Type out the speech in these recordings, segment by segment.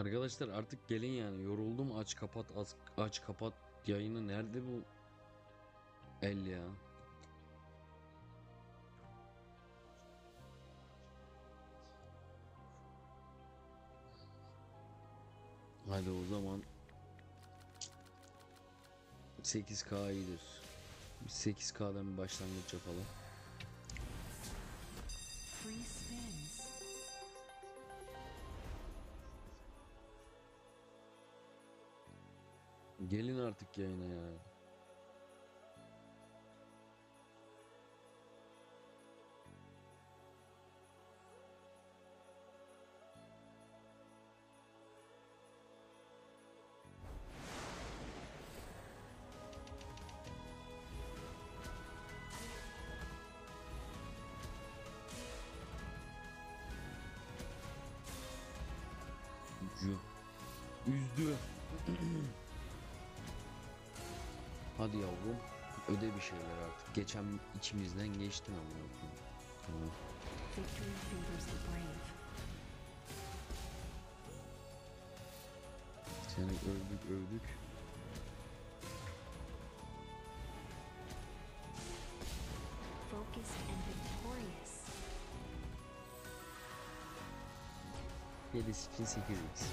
Arkadaşlar artık gelin yani. Yoruldum aç kapat aç, aç kapat yayını. Nerede bu el ya? Hadi o zaman 8K iyidir. Biz 8K'dan bir başlangıç yapalım. Free spins. Gelin artık yayına ya. Üzdü. Üzdü. Hadi yavrum. Öde bir şeyler artık. Geçen içimizden geçtin ama. Tamam. The brave. Seni övdük övdük. Focused and victorious. 7 için 8x.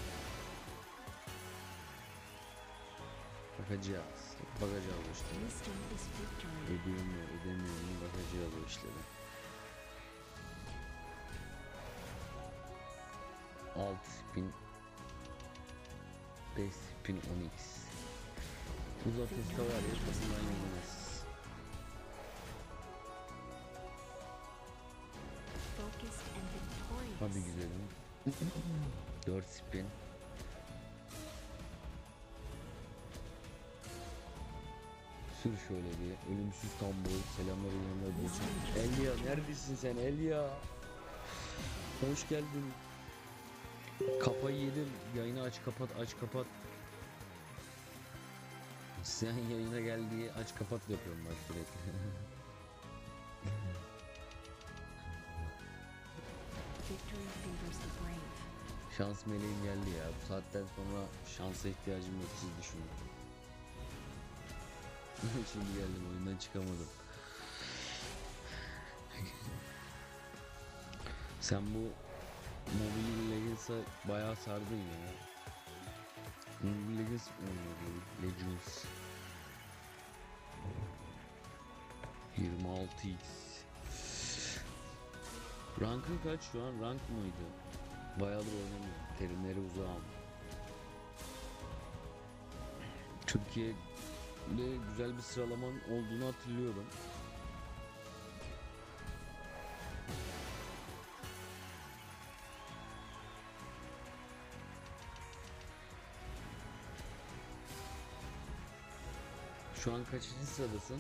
Bakacağız. Bakacağız o işlere. Ödüyor mu ödemiyor mu bakacağız o işlere. 6000 5000 10x. Uzatırsa var ya and victorious. Hadi güzelim. 4 Sür şöyle bir ölümsüz tambur. Selamlar yanına diyorsun. Elia neredesin sen Elia? Hoş geldin. Kafayı yedim. Yayını aç kapat aç kapat. Sen yayına geldiği aç kapat yapıyorum bak sürekli. Şans meleğim geldi ya. Bu saatten sonra şansa ihtiyacım yok siz düşünün. Şimdi geldim oyundan çıkamadım. Sen bu Mobile Legends'a bayağı sardın ya. Mobile Legends mi oynuyordun? Legends. 26x. Rankın kaç şu an? Rank mıydı? Bayağıdır oynamıyorum. Terimleri uzağım. Türkiye'de güzel bir sıralaman olduğunu hatırlıyorum. Şu an kaçıncı sıradasın?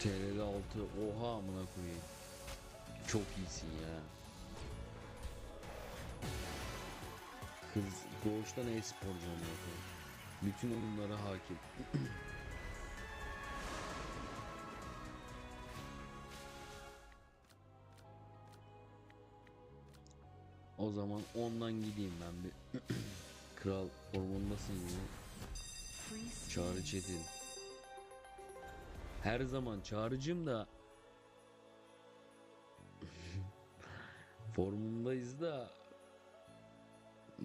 TRL 6 oha amına koyayım. Çok iyisin ya. Kız doğuştan e-sporcu amına. Bütün oyunlara hakim. o zaman ondan gideyim ben bir. Kral hormondasın spins. Çağrı Çetin. Her zaman çağrıcım da formundayız da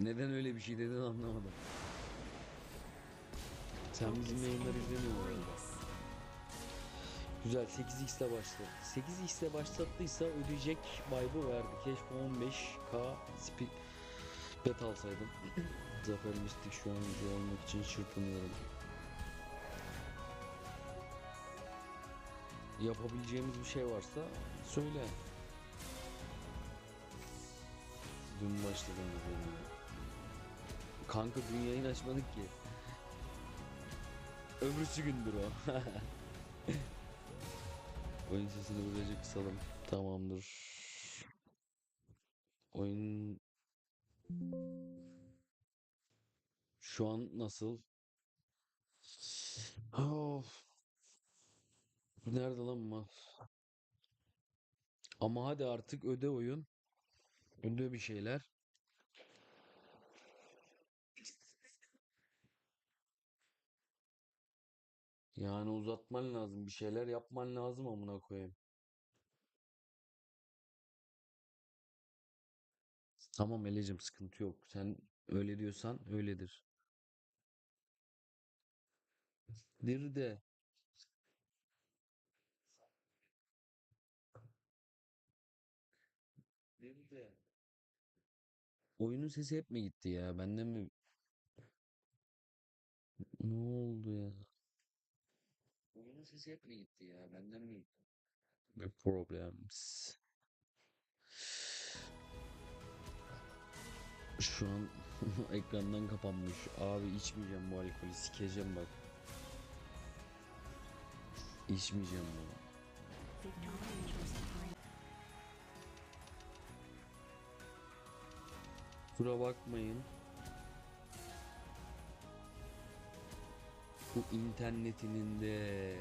neden öyle bir şey dedin anlamadım. Sen bizim yayınları herhalde. victorious. Güzel 8x ile başladı. 8x ile başlattıysa ödeyecek vibe'ı verdi. Keşke 15k speed bet alsaydım. Zafer Mistik şu an video almak için çırpınıyorum. Yapabileceğimiz bir şey varsa söyle. Dün başladım bu. Kanka dün yayın açmadık ki. Öbürsü gündür o. Oyun sesini böylece kısalım. Tamamdır. Oyun şu an nasıl? Of. Nerede lan bu? Ama hadi artık öde oyun. Öde bir şeyler. Yani uzatman lazım. Bir şeyler yapman lazım amına koyayım. Tamam Elecim sıkıntı yok. Sen öyle diyorsan öyledir. Dir de. Dir de. Oyunun sesi hep mi gitti ya? Benden mi? Ne oldu ya? Sesi hep mi gitti ya? Benden mi gitti? The problems. Şu an ekrandan kapanmış. Abi içmeyeceğim bu alkolü. Sikeceğim bak. İçmeyeceğim bunu. Kusura bakmayın. Bu internetinin de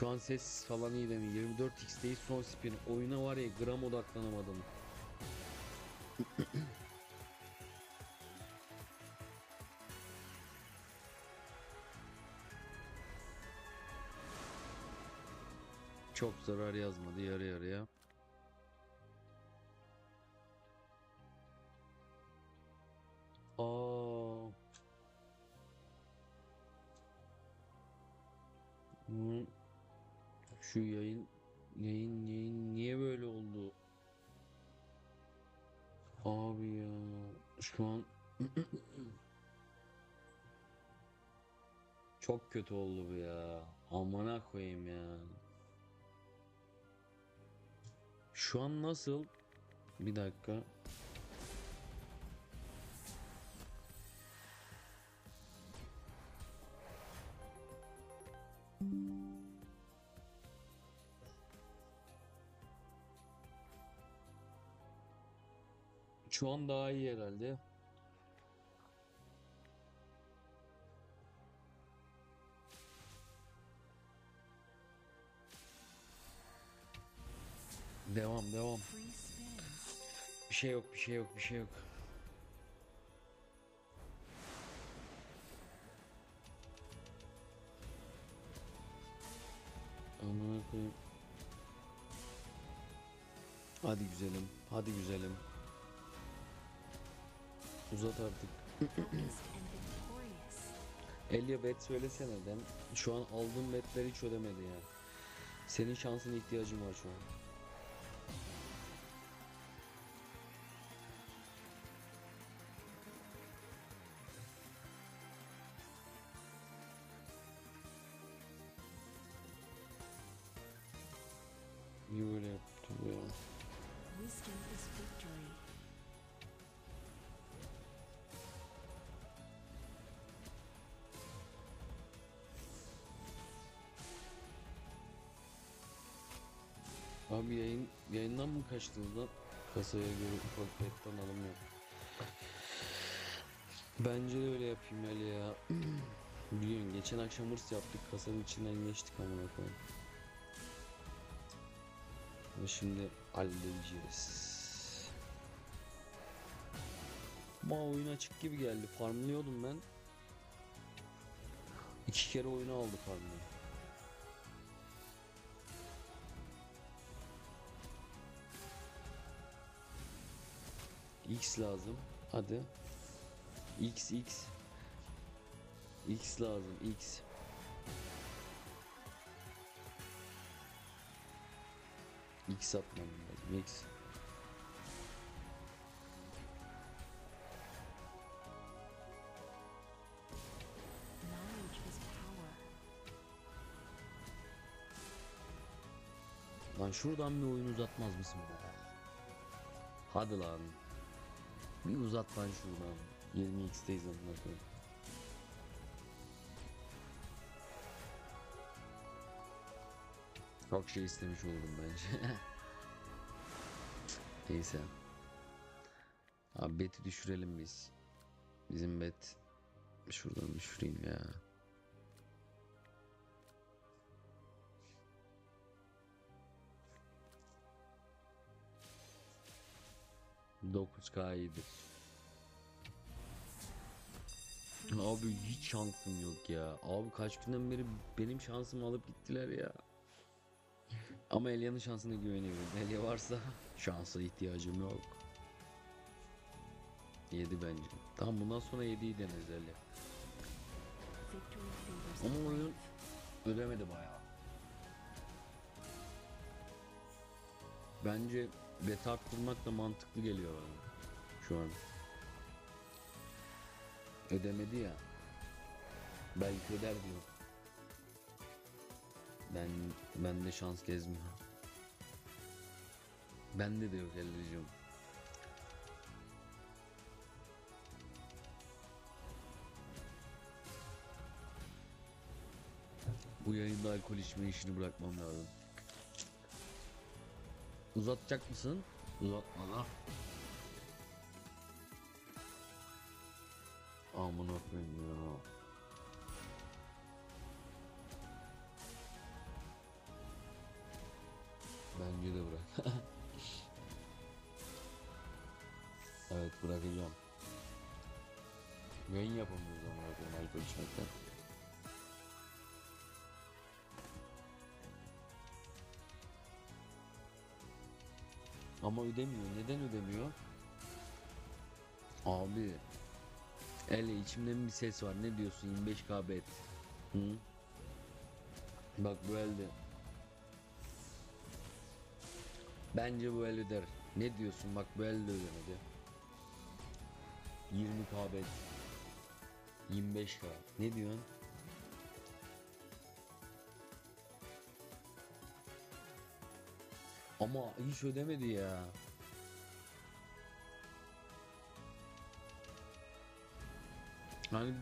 Şu an ses falan iyi değil mi? 24x'teyiz son spin. Oyuna var ya gram odaklanamadım. Çok zarar yazmadı yarı yarıya. Hı. Şu yayın yayın yayın niye böyle oldu? Abi ya şu an çok kötü oldu bu ya. Amına koyayım ya. Şu an nasıl? Bir dakika. Şu an daha iyi herhalde. Devam devam. Bir şey yok, bir şey yok, bir şey yok. Amına koyayım. Hadi güzelim, hadi güzelim. Uzat artık. Elia bet söylesene neden? Şu an aldığım betler hiç ödemedi ya. Senin şansına ihtiyacım var şu an. Niye böyle yaptı ya? Wisdom is victory. Abi yayın yayından mı kaçtınız? Kasaya göre ufak betten alım yok. Bence de öyle yapayım Ali ya. Biliyorsun geçen akşam hırs yaptık kasanın içinden geçtik amına koyayım. Ve şimdi halledeceğiz. Ama oyun açık gibi geldi. Farmlıyordum ben. İki kere oyunu aldı farmlı. X lazım. Hadi. X X. X lazım. X. X atmam lazım. X. Lan şuradan bir oyun uzatmaz mısın be? Hadi lan. Bir uzat lan şuradan. 20x'teyiz amına koyayım. Çok şey istemiş oldum bence. Neyse. Abi beti düşürelim biz. Bizim bet şuradan düşüreyim ya. 9K iyidir. Abi hiç şansım yok ya. Abi kaç günden beri benim şansımı alıp gittiler ya. Ama Elia'nın şansına güveniyorum. Elia varsa şansa ihtiyacım yok. 7 bence. Tamam bundan sonra 7'yi deneriz Elia. Ama oyun ödemedi bayağı. Bence beta arttırmak da mantıklı geliyor bana. Şu an. Ödemedi ya. Belki öder diyor. Ben bende şans gezmiyor. Bende de yok Elleciğim. Bu yayında alkol içme işini bırakmam lazım. Uzatacak mısın? Uzatma lan. Amına koyayım ya. Bence de bırak. evet bırakacağım. Yayın yapamıyoruz amına koyayım alkol içmekten. Ama ödemiyor. Neden ödemiyor? Abi. Ele içimde bir ses var. Ne diyorsun? 25k bet. Hı? Bak bu elde. Bence bu el öder. Ne diyorsun? Bak bu elde ödemedi. 20k bet. 25k. Ne diyorsun? Ama hiç ödemedi ya. Hani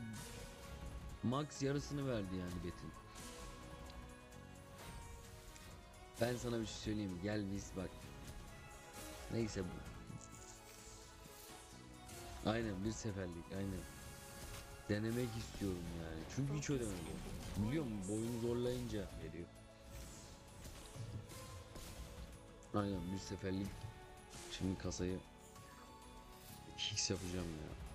max yarısını verdi yani Betin. Ben sana bir şey söyleyeyim? Gel biz bak. Neyse bu. Aynen bir seferlik aynen. Denemek istiyorum yani. Çünkü hiç ödemedi. Biliyor musun? Boyunu zorlayınca veriyor. Aynen bir seferlik şimdi kasayı X yapacağım ya.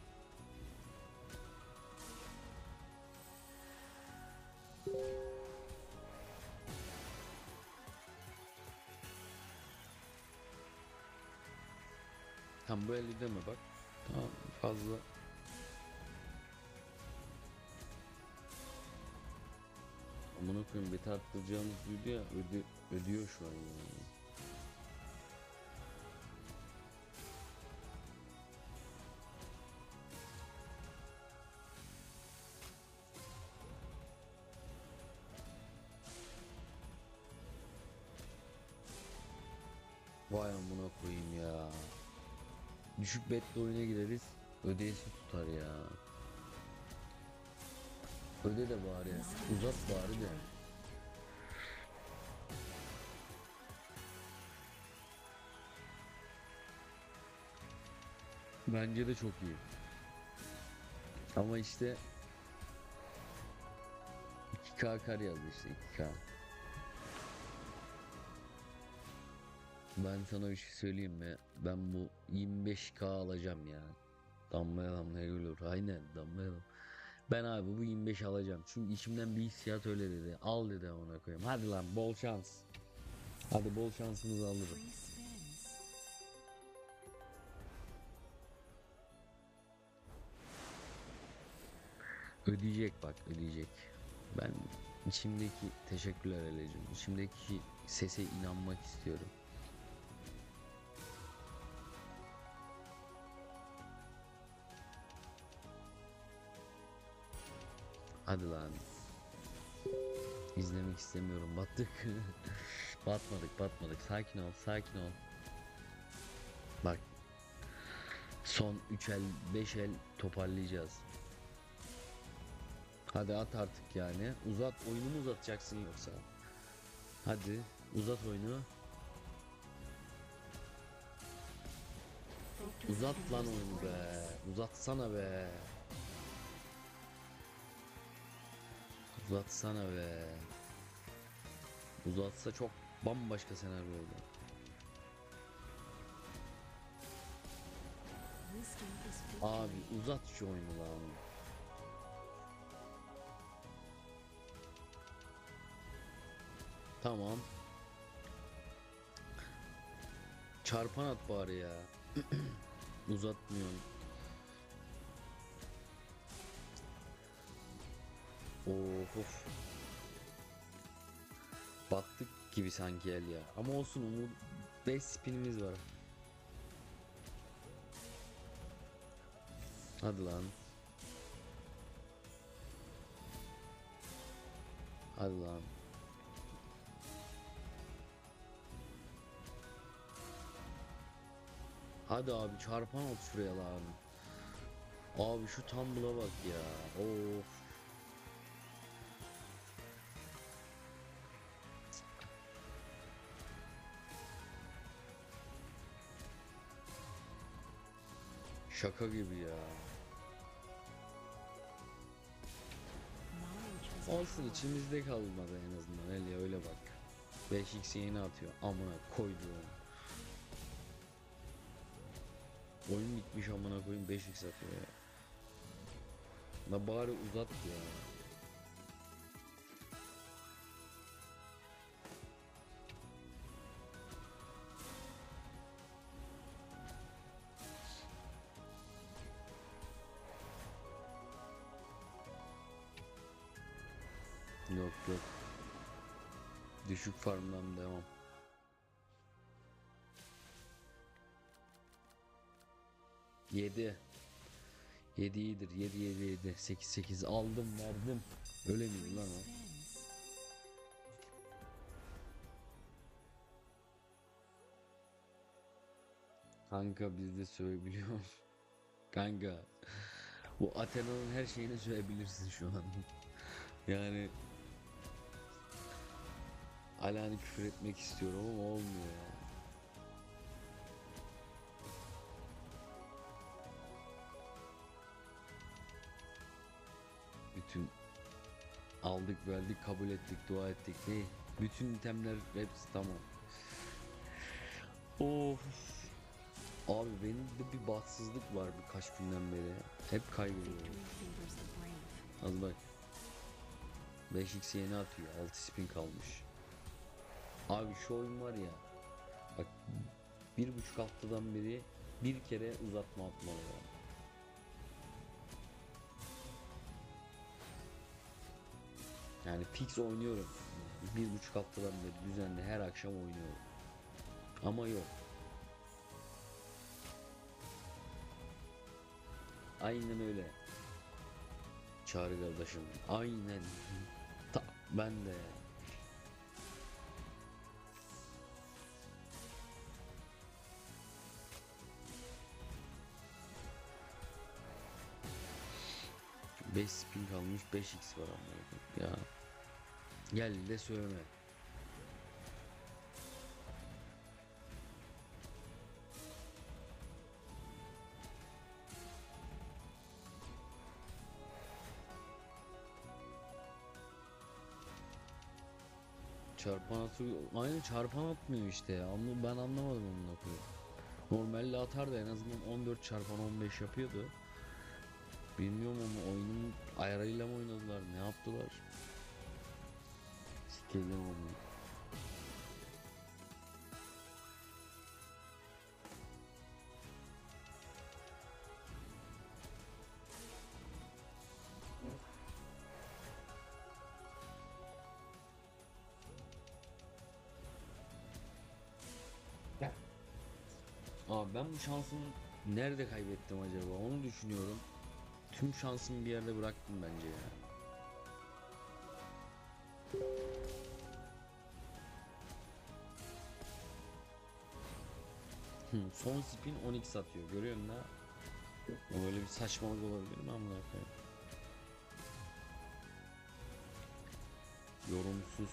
Tam bu 50 deme bak. Tamam fazla. Amına koyayım beta arttıracağımız duydu ya öde, ödüyor şu an yani. Düşük betle oyuna gireriz. Ödeyesi tutar ya. Öde de bari. Uzat bari de. Bence de çok iyi. Ama işte 2K kar yazdı işte 2K. Ben sana bir şey söyleyeyim mi? Ben bu 25k alacağım ya. Damlaya damlaya gül olur. Aynen damlaya damlaya. Ben abi bu 25 alacağım. Çünkü içimden bir hissiyat öyle dedi. Al dedi ona koyayım. Hadi lan bol şans. Hadi bol şansınızı alırım. Ödeyecek bak ödeyecek. Ben içimdeki teşekkürler Elecim. İçimdeki sese inanmak istiyorum. Hadi lan. İzlemek istemiyorum. Battık. batmadık, batmadık. Sakin ol, sakin ol. Bak. Son 3 el, 5 el toparlayacağız. Hadi at artık yani. Uzat, oyunu mu uzatacaksın yoksa? Hadi, uzat oyunu. Uzat lan oyunu be. Uzatsana be. Uzatsana be. Uzatsa çok bambaşka senaryo oldu. Abi uzat şu oyunu lan. Tamam. Çarpan at bari ya. Uzatmıyorsun. Of of. Battık gibi sanki el ya. Ama olsun umut 5 spinimiz var. Hadi lan. Hadi lan. Hadi abi çarpan at şuraya lan. Abi şu tumble'a bak ya. Of. Şaka gibi ya. Olsun içimizde kalmadı en azından Elia öyle bak. 5x yeni atıyor amına koydu onu. Oyun bitmiş amına koyayım 5x atıyor ya. La bari uzat ya. Yok yok. Düşük farmdan devam. Yedi. Yedi iyidir. Yedi yedi yedi. Sekiz sekiz aldım verdim. Öyle miydi lan o? Kanka biz de söyleyebiliyoruz. Kanka. Bu Athena'nın her şeyini söyleyebilirsin şu an. yani Alani küfür etmek istiyorum ama olmuyor ya. Bütün aldık verdik kabul ettik dua ettik ne? Bütün itemler hepsi tamam. Of. Abi benim de bir bahtsızlık var birkaç günden beri. Hep kaybediyorum. Az bak. 5x yeni atıyor. 6 spin kalmış. Abi şu oyun var ya. Bak bir buçuk haftadan beri bir kere uzatma atmalı ya. Yani fix oynuyorum. Bir buçuk haftadan beri düzenli her akşam oynuyorum. Ama yok. Aynen öyle. Çağrı kardeşim. Aynen. Ta, ben de. Beş spin kalmış 5x var ama ya. Gel de söyleme. Çarpan atıyor. Aynı çarpan atmıyor işte Ben anlamadım onu. Normalde atar da en azından 14 çarpan 15 yapıyordu. Bilmiyorum ama oyunun ayarıyla mı oynadılar ne yaptılar? Sikelim onu. Abi ben bu şansımı nerede kaybettim acaba onu düşünüyorum. Tüm şansımı bir yerde bıraktım bence ya. Son spin 10x atıyor görüyor musun ha? Böyle bir saçmalık olabilir mi amına koyayım? Yorumsuz.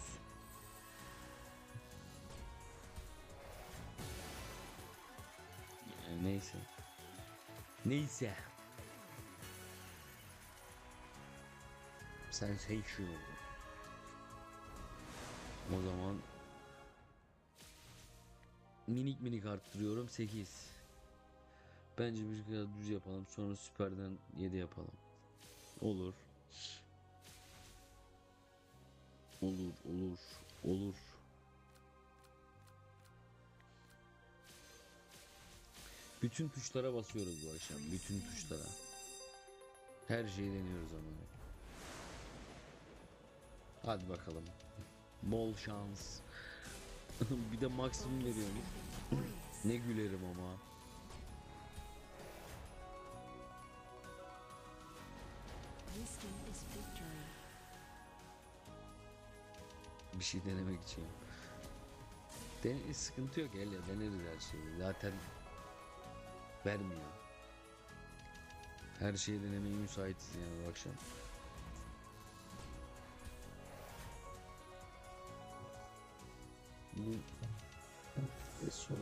Yani neyse. Neyse. Sensational. O zaman minik minik arttırıyorum 8. Bence bir kere düz yapalım sonra süperden 7 yapalım. Olur. Olur, olur, olur. Bütün tuşlara basıyoruz bu akşam. Bütün tuşlara. Her şeyi deniyoruz ama. Hadi bakalım. Bol şans. bir de maksimum veriyorum. ne gülerim ama. Bir şey denemek için. Den sıkıntı yok elle deneriz her şeyi. Zaten vermiyor. Her şeyi denemeye müsaitiz yani bu akşam. Bu sonra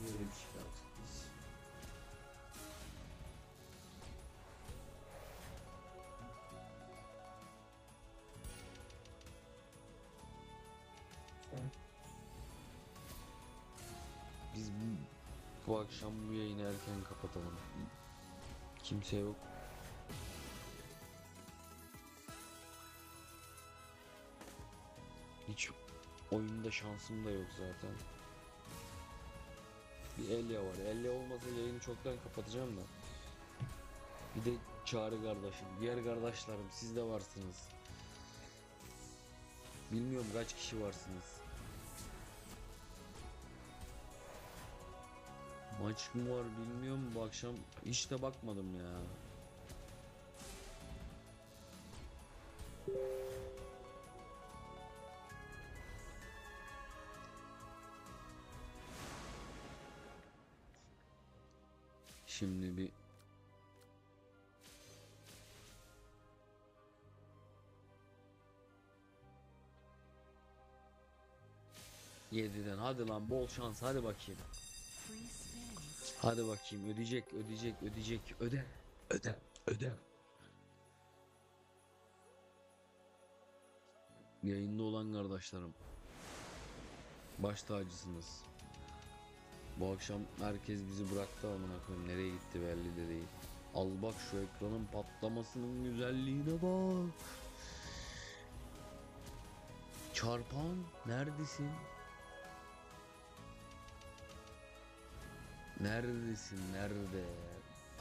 böyle bir şey yaptık biz. Biz bu, bu akşam bu yayını erken kapatalım. Kimse yok. Oyunda şansım da yok zaten. Bir Elia var. Elia olmasa yayını çoktan kapatacağım da. Bir de Çağrı kardeşim. Diğer kardeşlerim siz de varsınız. Bilmiyorum kaç kişi varsınız. Maç mı var bilmiyorum bu akşam hiç de bakmadım ya. 7'den hadi lan bol şans hadi bakayım. Hadi bakayım ödeyecek ödeyecek ödeyecek öde öde öde. Yayında olan kardeşlerim baş tacısınız. Bu akşam herkes bizi bıraktı amına koyayım nereye gitti belli de değil. Al bak şu ekranın patlamasının güzelliğine bak. Çarpan neredesin? Neredesin? Nerede?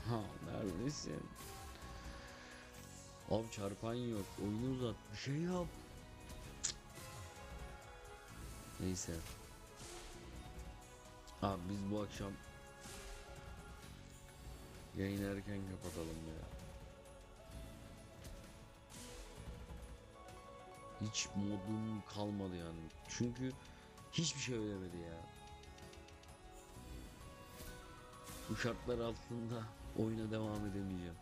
Ha neredesin? Abi çarpan yok. Oyunu uzat. Bir şey yap. Neyse. Abi biz bu akşam yayını erken kapatalım ya. Hiç modum kalmadı yani. Çünkü hiçbir şey ödemedi ya. Bu şartlar altında oyuna devam edemeyeceğim.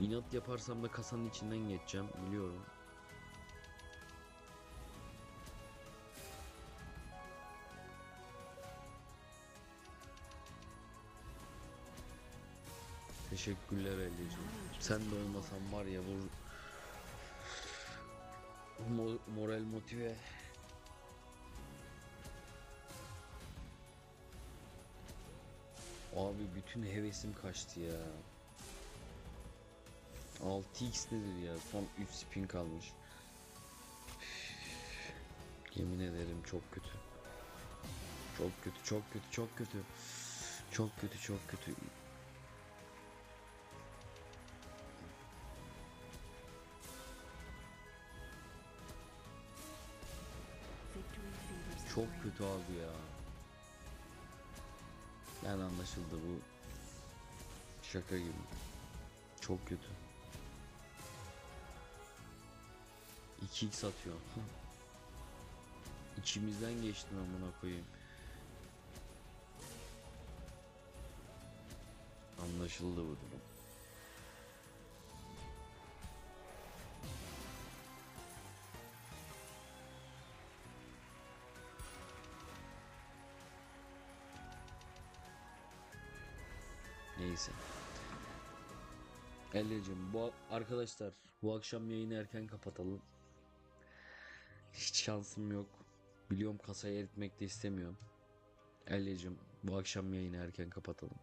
İnat yaparsam da kasanın içinden geçeceğim biliyorum. Teşekkürler Elleciğim. Sen de olmasan var ya bu mo- moral motive Abi bütün hevesim kaçtı ya. 6x nedir ya? Son 3 spin kalmış. Yemin ederim çok kötü. Çok kötü, çok kötü, çok kötü. Çok kötü, çok kötü. Çok kötü abi ya. Yani anlaşıldı bu. Şaka gibi. Çok kötü. 2x atıyor. İçimizden geçtin amına koyayım. Anlaşıldı bu durum. Neyse. Elleciğim bu arkadaşlar bu akşam yayını erken kapatalım. Hiç şansım yok. Biliyorum kasayı eritmek de istemiyorum. Elyacım bu akşam yayını erken kapatalım.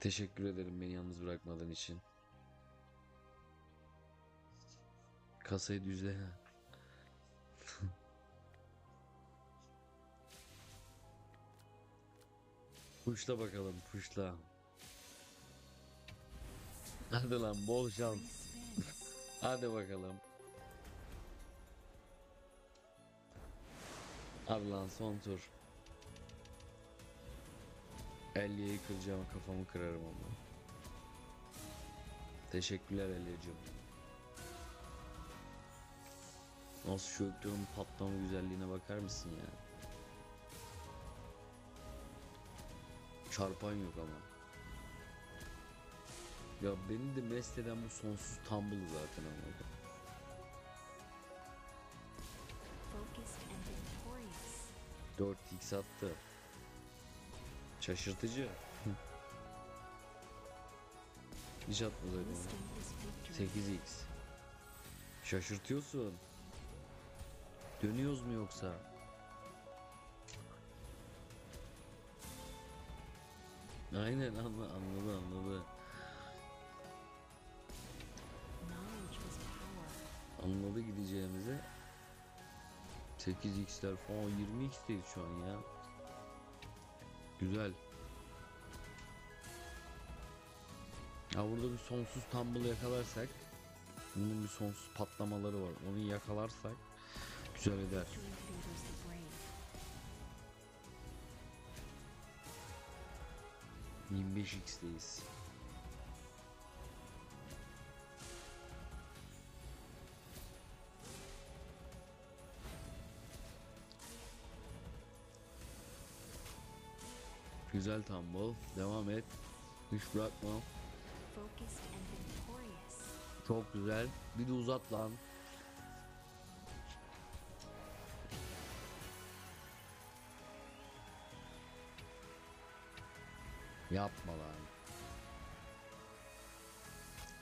Teşekkür ederim beni yalnız bırakmadığın için. Kasayı düzle. Puşla bakalım puşla. Hadi lan bol şans. Hadi bakalım. Hadi lan son tur. 50'yi kıracağım kafamı kırarım ama. Teşekkürler Elya'cığım. Nasıl şu ekranın patlama güzelliğine bakar mısın ya? Çarpan yok ama. Ya beni de mest eden bu sonsuz tumble zaten anladım. Focused and victorious. 4x attı. Şaşırtıcı. Hiç victory. 8x. Şaşırtıyorsun. Dönüyoruz mu yoksa? Aynen anla, anladı anladı. Anladı gideceğimizi. 8x'ler falan 20x'teyiz şu an ya. Güzel. Ya burada bir sonsuz tumble yakalarsak bunun bir sonsuz patlamaları var. Onu yakalarsak güzel eder. Victory favors the brave. 25x'teyiz. Güzel tumble. Devam et. Hiç bırakma. Çok güzel. Bir de uzat lan. Yapma lan.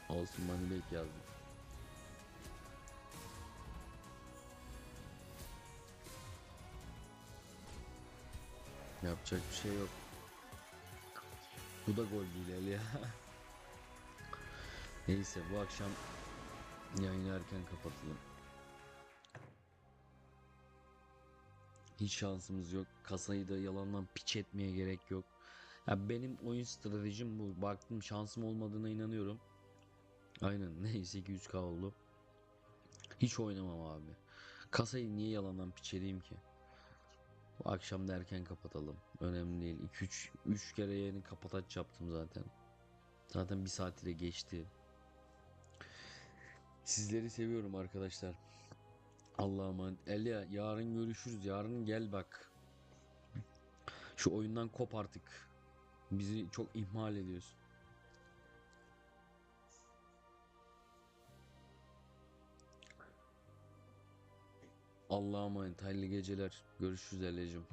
Olsun Manibek yazdım. Yapacak bir şey yok. Bu da gol değil ya. Neyse bu akşam yayını erken kapatalım. Hiç şansımız yok. Kasayı da yalandan piç etmeye gerek yok. Ya benim oyun stratejim bu. Baktım şansım olmadığına inanıyorum. Aynen neyse 200k oldu. Hiç oynamam abi. Kasayı niye yalandan piç edeyim ki? Akşam da erken kapatalım. Önemli değil. 2-3 3 kere yayını kapataç yaptım zaten. Zaten bir saat ile geçti. Sizleri seviyorum arkadaşlar. Allah'a emanet. Elia yarın görüşürüz. Yarın gel bak. Şu oyundan kop artık. Bizi çok ihmal ediyorsun. Allah'a emanet. Hayırlı geceler. Görüşürüz Elia'cığım.